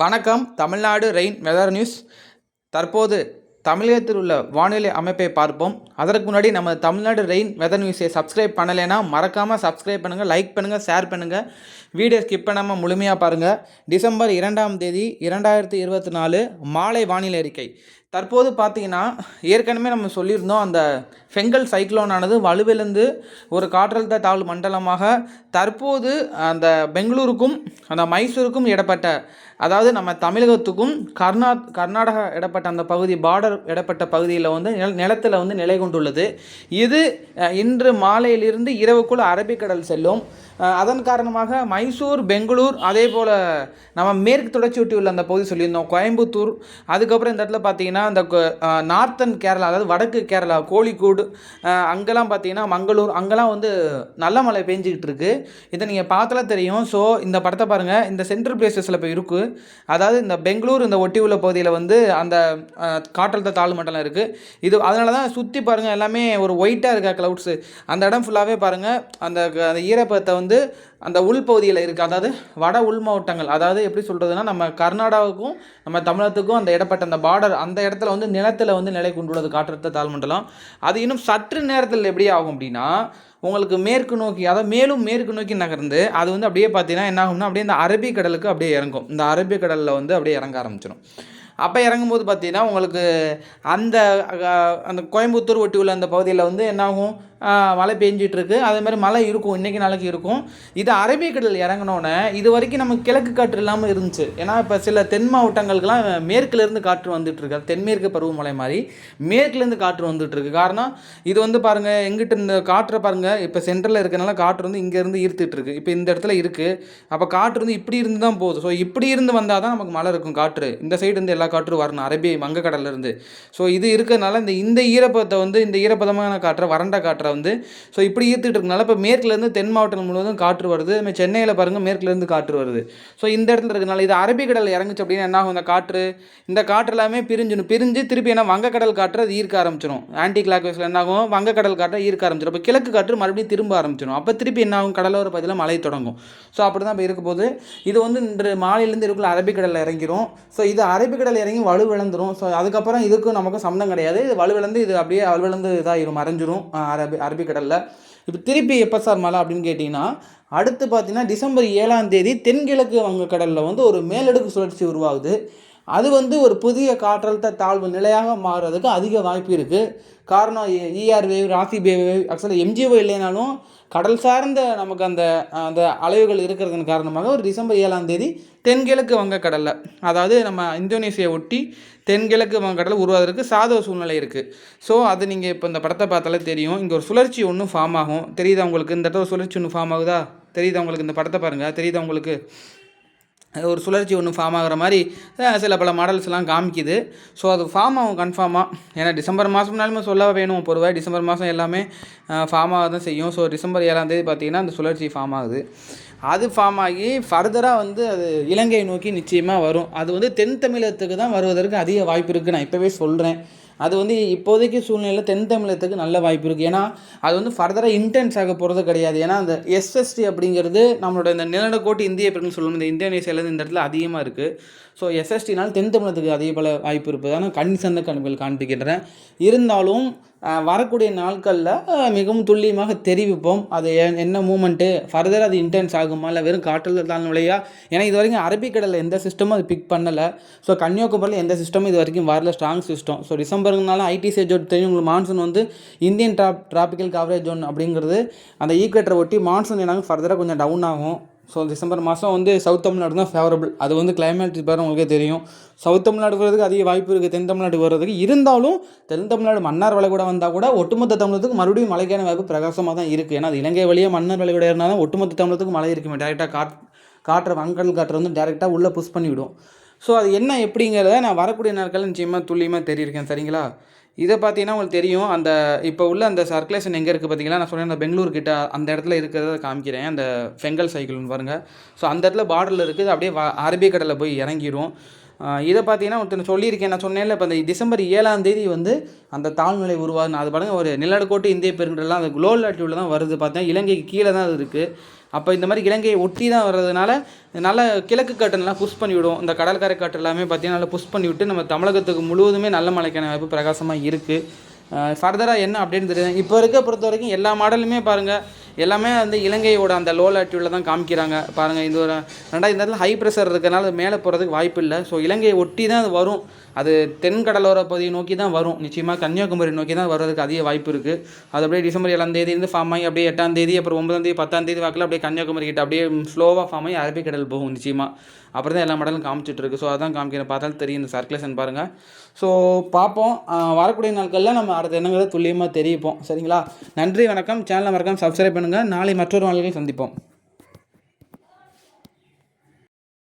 வணக்கம். Tamil Nadu rain weather news. தற்போது தமிழகத்தில் உள்ள வானிலை அமைப்பை பார்ப்போம். அதற்கு முன்னாடி நம்ம தமிழ்நாடு ரெயின் வெதர் நியூஸை சப்ஸ்கிரைப் பண்ணலைன்னா மறக்காமல் சப்ஸ்கிரைப் பண்ணுங்கள் லைக் பண்ணுங்கள் ஷேர் பண்ணுங்கள் வீடியோ ஸ்கிப் பண்ணாமல் முழுமையாக பாருங்கள் டிசம்பர் இரண்டாம் தேதி இரண்டாயிரத்தி இருபத்தி நாலு மாலை வானிலை அறிக்கை. தற்போது பார்த்தீங்கன்னா ஏற்கனவே நம்ம சொல்லியிருந்தோம் அந்த ஃபெங்கல் சைக்ளோனானது வலுவிழந்து ஒரு காற்றழுத்த தாழ்வு மண்டலமாக தற்போது அந்த பெங்களூருக்கும் அந்த மைசூருக்கும் இடப்பட்ட அதாவது நம்ம தமிழகத்துக்கும் கர்நா கர்நாடகா இடப்பட்ட அந்த பகுதி பார்டர் இடப்பட்ட பகுதியில் வந்து நில நிலத்தில் வந்து நிலை கொண்டுள்ளது. இது இன்று மாலையிலிருந்து இரவுக்குள் அரபிக்கடல் செல்லும். அதன் காரணமாக மைசூர் பெங்களூர் அதே போல் நம்ம மேற்கு தொடர்ச்சி ஒட்டி உள்ள அந்த பகுதி சொல்லியிருந்தோம் கோயம்புத்தூர் அதுக்கப்புறம் இந்த இடத்துல பார்த்தீங்கன்னா அந்த நார்த்தன் கேரளா அதாவது வடக்கு கேரளா கோழிக்கூடு அங்கெல்லாம் பார்த்தீங்கன்னா மங்களூர் அங்கெல்லாம் வந்து நல்ல மழை பெஞ்சிக்கிட்டு இருக்கு. இதை நீங்கள் பார்த்தாலே தெரியும். ஸோ இந்த படத்தை பாருங்கள் இந்த சென்ட்ரல் பிளேசஸில் இப்போ இருக்குது அதாவது இந்த பெங்களூர் இந்த ஒட்டி உள்ள பகுதியில் வந்து அந்த காற்றழுத்த தாழ்வு மண்டலம் இருக்குது இது அதனால தான் சுற்றி பாருங்கள் எல்லாமே ஒரு ஒயிட்டாக இருக்கா க்ளவுட்ஸு அந்த இடம் ஃபுல்லாகவே பாருங்கள் அந்த அந்த ஈரப்பதத்தை வந்து அந்த உள்பகுதியில் இருக்குது அதாவது வட உள் மாவட்டங்கள். அதாவது எப்படி சொல்கிறதுனா நம்ம கர்நாடகாவுக்கும் நம்ம தமிழகத்துக்கும் அந்த இடப்பட்ட அந்த பார்டர் அந்த இடத்துல வந்து நிலத்தில் வந்து நிலை கொண்டுள்ளது காற்றழுத்த தாழ்மண்டலம் அது இன்னும் சற்று நேரத்தில் எப்படி ஆகும் அப்படின்னா உங்களுக்கு மேற்கு நோக்கி அதாவது மேலும் மேற்கு நோக்கி நகர்ந்து அது வந்து அப்படியே பார்த்தீங்கன்னா என்ன ஆகும்னா அப்படியே இந்த அரபிக்கடலுக்கு அப்படியே இறங்கும். இந்த அரபிக்கடலில் வந்து அப்படியே இறங்க ஆரம்பிச்சிடும் அப்போ இறங்கும்போது பார்த்தீங்கன்னா உங்களுக்கு அந்த அந்த கோயம்புத்தூர் ஒட்டி உள்ள அந்த பகுதியில் வந்து என்னாகும்? மழை பெஞ்சிட்ருக்கு அதேமாதிரி அதே மாதிரி மழை இருக்கும். இன்றைக்கி நாளைக்கு இருக்கும். இது அரபிக்கடல் இறங்கினோன்னே இது வரைக்கும் நமக்கு கிழக்கு காற்று இல்லாமல் இருந்துச்சு. ஏன்னா இப்போ சில தென் மாவட்டங்களுக்கெல்லாம் மேற்குலேருந்து காற்று வந்துட்டுருக்கு அது தென்மேற்கு பருவமழை மாதிரி மேற்குலேருந்து காற்று வந்துட்டுருக்கு காரணம் இது வந்து பாருங்கள் எங்கிட்ட இந்த காற்றை பாருங்கள் இப்போ சென்ட்ரலில் இருக்கனால காற்று வந்து இங்கேருந்து ஈர்த்துட்ருக்கு இப்போ இந்த இடத்துல இருக்குது அப்போ காற்று வந்து இப்படி இருந்து தான் போகுது. ஸோ இப்படி இருந்து வந்தால் தான் நமக்கு மழை இருக்கும் காற்று. இந்த சைடு இருந்து எல்லா காற்று வரணும் அரபி வங்கக்கடல்ல இருந்து ஸோ இது இருக்கிறதுனால இந்த இந்த ஈரப்பதத்தை வந்து இந்த ஈரப்பதமான காற்றை வறண்ட காற்றை வந்து ஸோ இப்படி ஈர்த்துட்டு இருக்கனால இப்போ மேற்குலேருந்து தென் மாவட்டங்கள் முழுவதும் காற்று வருது. அதுமாதிரி சென்னையில் பாருங்கள் மேற்குலேருந்து காற்று வருது. ஸோ இந்த இடத்துல இருக்கனால இது அரபிக்கடல் இறங்குச்சு அப்படின்னா என்ன ஆகும்? இந்த காற்று இந்த காற்று எல்லாமே பிரிஞ்சிடும் பிரிஞ்சு திருப்பி என்ன வங்கக்கடல் காற்று அது ஈர்க்க ஆரம்பிச்சிடும் ஆன்டி கிளாக் வைஸில் என்ன ஆகும்? வங்கக்கடல் காற்றை ஈர்க்க ஆரம்பிச்சிடும் அப்போ கிழக்கு காற்று மறுபடியும் திரும்ப ஆரம்பிச்சிடும் அப்போ திருப்பி என்ன ஆகும்? கடலோர பகுதியில் மழை தொடங்கும். ஸோ அப்படி தான் இப்போ இருக்கும்போது போது இது வந்து இன்று மாலையிலேருந்து இருக்குள்ள அரபிக்கடலில் இறங்கிடும் ஸோ இது அரபிக்கடல் இறங்கி வலுவிழந்துடும் ஸோ அதுக்கப்புறம் இதுக்கும் நமக்கும் சம்மந்தம் கிடையாது. இது வலுவிழந்து இது அப்படியே வலுவிழந்து இதாகிடும் மறைஞ்சிரும் அரபி அரபிக்கடலில் இப்போ திருப்பி எப்போ சார் மழை அப்படின்னு கேட்டிங்கன்னா அடுத்து பார்த்தீங்கன்னா டிசம்பர் ஏழாம் தேதி தென்கிழக்கு வங்கக்கடலில் வந்து ஒரு மேலடுக்கு சுழற்சி உருவாகுது. அது வந்து ஒரு புதிய காற்றழுத்த தாழ்வு நிலையாக மாறுறதுக்கு அதிக வாய்ப்பு இருக்குது காரணம் E R wave Rossby wave ஆக்சுவலாக எம்ஜிஓ இல்லைனாலும் கடல் சார்ந்த நமக்கு அந்த அந்த அலைவுகள் இருக்கிறதன் காரணமாக ஒரு டிசம்பர் ஏழாம் தேதி தென்கிழக்கு வங்கக்கடலில் அதாவது நம்ம இந்தோனேஷியா ஒட்டி தென்கிழக்கு வங்கக்கடலில் உருவாவதற்கு சாதக சூழ்நிலை இருக்குது ஸோ அது நீங்கள் இப்போ இந்த படத்தை பார்த்தாலே தெரியும். இங்கே ஒரு சுழற்சி ஒன்று ஃபார்ம் ஆகும். தெரியுதா உங்களுக்கு? இந்த இடத்துல ஒரு சுழற்சி ஒன்று ஃபார்ம் ஆகுதா? தெரியுதா உங்களுக்கு இந்த படத்தை பாருங்கள் தெரியுதா உங்களுக்கு? ஒரு சுழற்சி ஒன்று ஃபார்ம் ஆகிற மாதிரி சில பல மாடல்ஸ்லாம் காமிக்குது. ஸோ அது ஃபார்ம் ஆகும் கன்ஃபார்மாக ஏன்னா டிசம்பர் மாதம்னாலுமே சொல்ல வேணும் பொதுவாக டிசம்பர் மாதம் எல்லாமே ஃபார்ம் ஆக தான் செய்யும். ஸோ டிசம்பர் ஏழாம் தேதி பார்த்தீங்கன்னா அந்த சுழற்சி ஃபார்ம் ஆகுது. அது ஃபார்ம் ஆகி ஃபர்தராக வந்து அது இலங்கையை நோக்கி நிச்சயமாக வரும். அது வந்து தென் தமிழகத்துக்கு தான் வருவதற்கு அதிக வாய்ப்பு இருக்குது நான் இப்போவே சொல்கிறேன் அது வந்து இப்போதைக்கு சூழ்நிலையில் தென் தமிழகத்துக்கு நல்ல வாய்ப்பு இருக்குது ஏன்னா அது வந்து ஃபர்தராக இன்டென்ஸ் ஆக போகிறது கிடையாது. ஏன்னா அந்த எஸ்எஸ்டி அப்படிங்கிறது நம்மளோட இந்த நிலநடுக்கோட்டு இந்திய பெருங்கல் சொல்லணும் இந்த இந்தோனேசியாவிலேருந்து இந்த இடத்துல அதிகமாக இருக்குது ஸோ எஸ்எஸ்டினால் தென் தமிழகத்துக்கு அதிக பல வாய்ப்பு இருப்பதான கண் சந்த கணிப்புகள் காண்பிக்கின்றன. இருந்தாலும் வரக்கூடிய நாட்களில் மிகவும் துல்லியமாக தெரிவிப்போம். அது என்ன மூமெண்ட்டு ஃபர்தர் அது இன்டென்ஸ் ஆகுமா இல்லை வெறும் காற்றில் தான் நுழையா? ஏன்னா இது வரைக்கும் அரபிக்கடலில் எந்த சிஸ்டமும் அது பிக் பண்ணலை. ஸோ கன்னியாகுமரியில் எந்த சிஸ்டமும் இது வரைக்கும் வரல ஸ்ட்ராங் சிஸ்டம் ஸோ டிசம்பருங்கனால ஐடி ஜோட் தெரியும். உங்களுக்கு மான்சூன் வந்து Indian trop tropical coverage zone அப்படிங்கிறது அந்த ஈக்வேட்டரை ஒட்டி மான்சூன் என்னாகும் ஃபர்தராக கொஞ்சம் டவுன் ஆகும். ஸோ டிசம்பர் மாதம் வந்து சவுத் தமிழ்நாடு தான் ஃபேவரபிள் அது வந்து கிளைமேட் பேர் உங்களுக்கே தெரியும். சவுத் தமிழ்நாடு வர்றதுக்கு அதிக வாய்ப்பு இருக்குது தென் தமிழ்நாடு வர்றதுக்கு இருந்தாலும் தென் தமிழ்நாடு மன்னார் வளைகுடா வந்தால் கூட ஒட்டுமொத்த தமிழகத்துக்கு மறுபடியும் மழைக்கான வாய்ப்பு பிரகாசமாக தான் இருக்குது ஏன்னா அது இலங்கை வழியாக மன்னார் வளைகுடா இருந்தால் தான் ஒட்டுமொத்த தமிழகத்துக்கு மழை இருக்குமே டேரெக்டாக காட் காற்று வங்கடல் காற்று வந்து டேரெக்டாக உள்ளே புஷ் பண்ணிவிடும். ஸோ அது என்ன எப்படிங்கிறத நான் வரக்கூடிய நாட்களில் நிச்சயமாக துல்லியமாக தெரியிருக்கேன் சரிங்களா? இதை பார்த்தீங்கன்னா உங்களுக்கு தெரியும். அந்த இப்போ உள்ள அந்த சர்க்குலேஷன் எங்கே இருக்குது பார்த்தீங்களா? நான் சொன்னேன் அந்த பெங்களூர் கிட்ட அந்த இடத்துல இருக்கிறத காமிக்கிறேன். அந்த ஃபெங்கல் சைக்கிள்னு பாருங்கள் ஸோ அந்த இடத்துல பார்டரில் இருக்குது. அப்படியே வ அரபிக்கடலில் போய் இறங்கிடும் இதை பார்த்தீங்கன்னா ஒருத்தர் சொல்லியிருக்கேன் நான் சொன்னேன்ல இப்போ இந்த டிசம்பர் ஏழாம் தேதி வந்து அந்த தாழ்நிலை உருவாகும் அது பாருங்க ஒரு நிலநடுக்கோட்டு இந்திய பெருங்கடலாம் அந்த குளோல் லாட்டியூவில் தான் வருது பார்த்தீங்கன்னா இலங்கைக்கு கீழே தான் அது இருக்குது அப்போ இந்த மாதிரி இலங்கையை ஒட்டி தான் வர்றதுனால நல்ல கிழக்கு காற்று புஷ் பண்ணிவிடும் இந்த கடற்கரை காற்று எல்லாமே பார்த்தீங்கன்னா நல்லா புஷ் பண்ணிவிட்டு நம்ம தமிழகத்துக்கு முழுவதுமே நல்ல மழைக்கான வாய்ப்பு பிரகாசமாக இருக்குது ஃபர்தராக என்ன அப்படின்னு தெரியுது இப்போ இருக்க பொறுத்த வரைக்கும் எல்லா மாடலுமே பாருங்கள் எல்லாமே வந்து இலங்கையோட அந்த லோ லாட்டியூடில் தான் காமிக்கிறாங்க. பாருங்கள் இந்த ஒரு ரெண்டாவது இந்த இடத்துல ஹை ப்ரெஷர் இருக்கிறனால அது மேலே போகிறதுக்கு வாய்ப்பு இல்லை. ஸோ இலங்கையை ஒட்டி தான் அது வரும். அது தென்கடலோர பகுதியை நோக்கி தான் வரும். நிச்சயமாக கன்னியாகுமரி நோக்கி தான் வர்றதுக்கு அதிக வாய்ப்பு இருக்குது அது அப்படியே டிசம்பர் ஏழாம் தேதியிலேருந்து ஃபார்ம் ஆகி அப்படியே எட்டாம் தேதி அப்புறம் ஒன்பதாம் தேதி பத்தாம் தேதி வாக்கில் அப்படியே கன்னியாகுமரி கிட்ட அப்படியே ஸ்லோவாக ஃபார்ம் ஆகி அரபிக்கடல் போகும் நிச்சயமாக அப்புறம் தான் எல்லா மடலும் காமிச்சிட்டு இருக்கு. ஸோ அதான் காமிக்கிறேன். பார்த்தாலும் தெரியும் இந்த சர்க்குலேஷன் பாருங்கள் ஸோ பார்ப்போம். வரக்கூடிய நாட்களில் நம்ம அடுத்த என்னங்கிறத துல்லியமாக தெரிவிப்போம். சரிங்களா? நன்றி வணக்கம். சேனலை மறக்காம சப்ஸ்கிரைப் பண்ணுங்கள் நாளை மற்றொரு நாளில் சந்திப்போம்.